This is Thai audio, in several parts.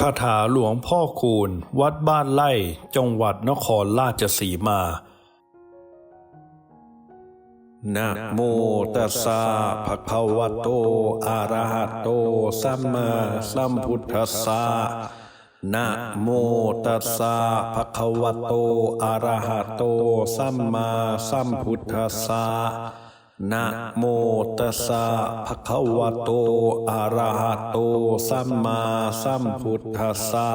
คาถาหลวงพ่อคูณ วัดบ้านไร่จังหวัดนครราชสีมา นะโมตัสสะภะคะวะโต อะระหะโต สัมมาสัมพุทธัสสะนะโมตัสสะภะคะวะโต อะระหะโต สัมมาสัมพุทธัสสะ นะโมตัสสะภะคะวะโตอะระหะโตสัมมาสัมพุทธัสสะ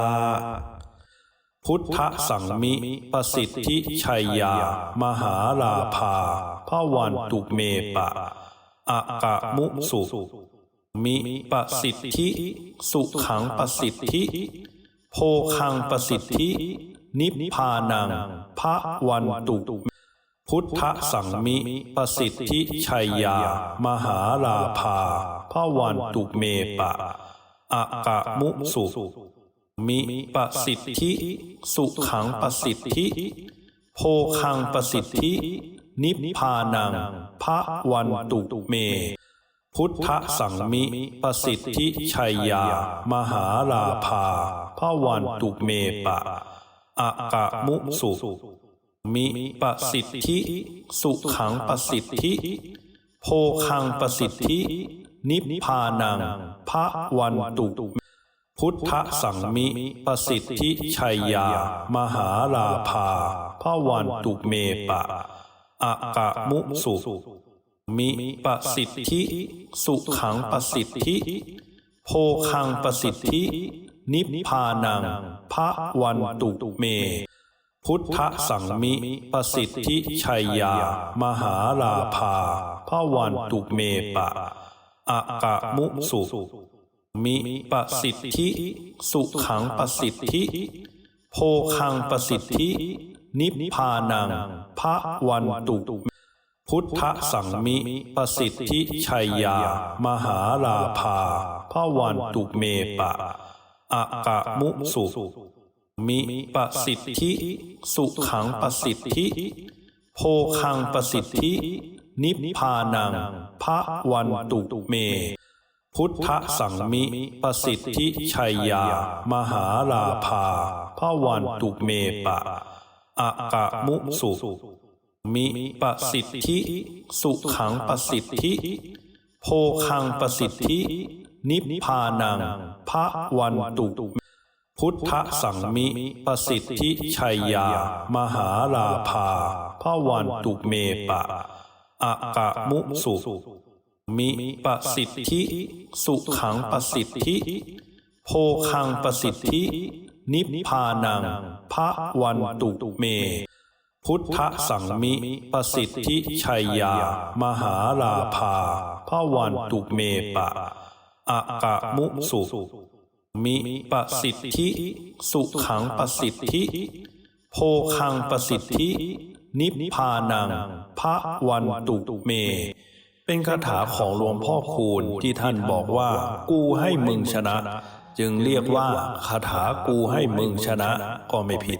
พุทธสังมิประสิทธิชัยยา มหาลาภาพระวันตุเมปะอากะมุสุมิประสิทธิ สุขังประสิทธิ โพคังประสิทธิ นิพพานังพระวันตุ พุทธสังมิประสิทธิชัยยา มหาลาภาพระวันตุเมปะอากะมุสุมิประสิทธิ สุขังประสิทธิ โพคังประสิทธิ นิพพานังพระวันตุเม พุทธสังมิประสิทธิชัยยา มหาลาภาพระวันตุเมปะอากะมุสุ มิปสิทธิ สุขังปสิทธิ โพคังปสิทธิ นิพพานังพระวันตุ พุทธสังมิปสิทธิชัยยา มหาลาภาพระวันตุเมปะอากะมุสุมิปสิทธิ สุขังปสิทธิ โพคังปสิทธิ นิพพานังพระวันตุเม พุทธสังมิประสิทธิชัยยา มหาลาภาพระวันตุเมปะอากะมุสุมิประสิทธิ สุขังประสิทธิ โพคังประสิทธิ นิพพานังพระวันตุ พุทธสังมิประสิทธิชัยยา มหาลาภาพระวันตุเมปะอากะมุสุ มิปสิทธิ สุขังปสิทธิ โพคังปสิทธิ นิพพานังพระวันตุเม พุทธสังมิปสิทธิชัยยา มหาลาภาพระวันตุเมปะอากะมุสุมิปสิทธิ สุขังปสิทธิ โพคังปสิทธิ นิพพานังพระวันตุ พุทธสังมิประสิทธิชัยยา มหาลาภาพระวันตุเมปะอากะมุสุมิประสิทธิ สุขังประสิทธิ โพคังประสิทธิ นิพพานังพระวันตุเม พุทธสังมิประสิทธิชัยยา มหาลาภาพระวันตุเมปะอากะมุสุ มิปสิทธิ สุขังปสิทธิ โพคังปสิทธิ นิพพานังพระวันตุเม เป็นคาถาของหลวงพ่อคูณที่ท่านบอกว่า กูให้มึงชนะ จึงเรียกว่าคาถากูให้มึงชนะก็ไม่ผิด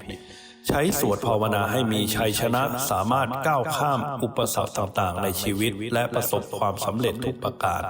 ใช้สวดภาวนาให้มีชัยชนะสามารถก้าวข้ามอุปสรรคต่างๆ ในชีวิต และประสบความสำเร็จทุกประการ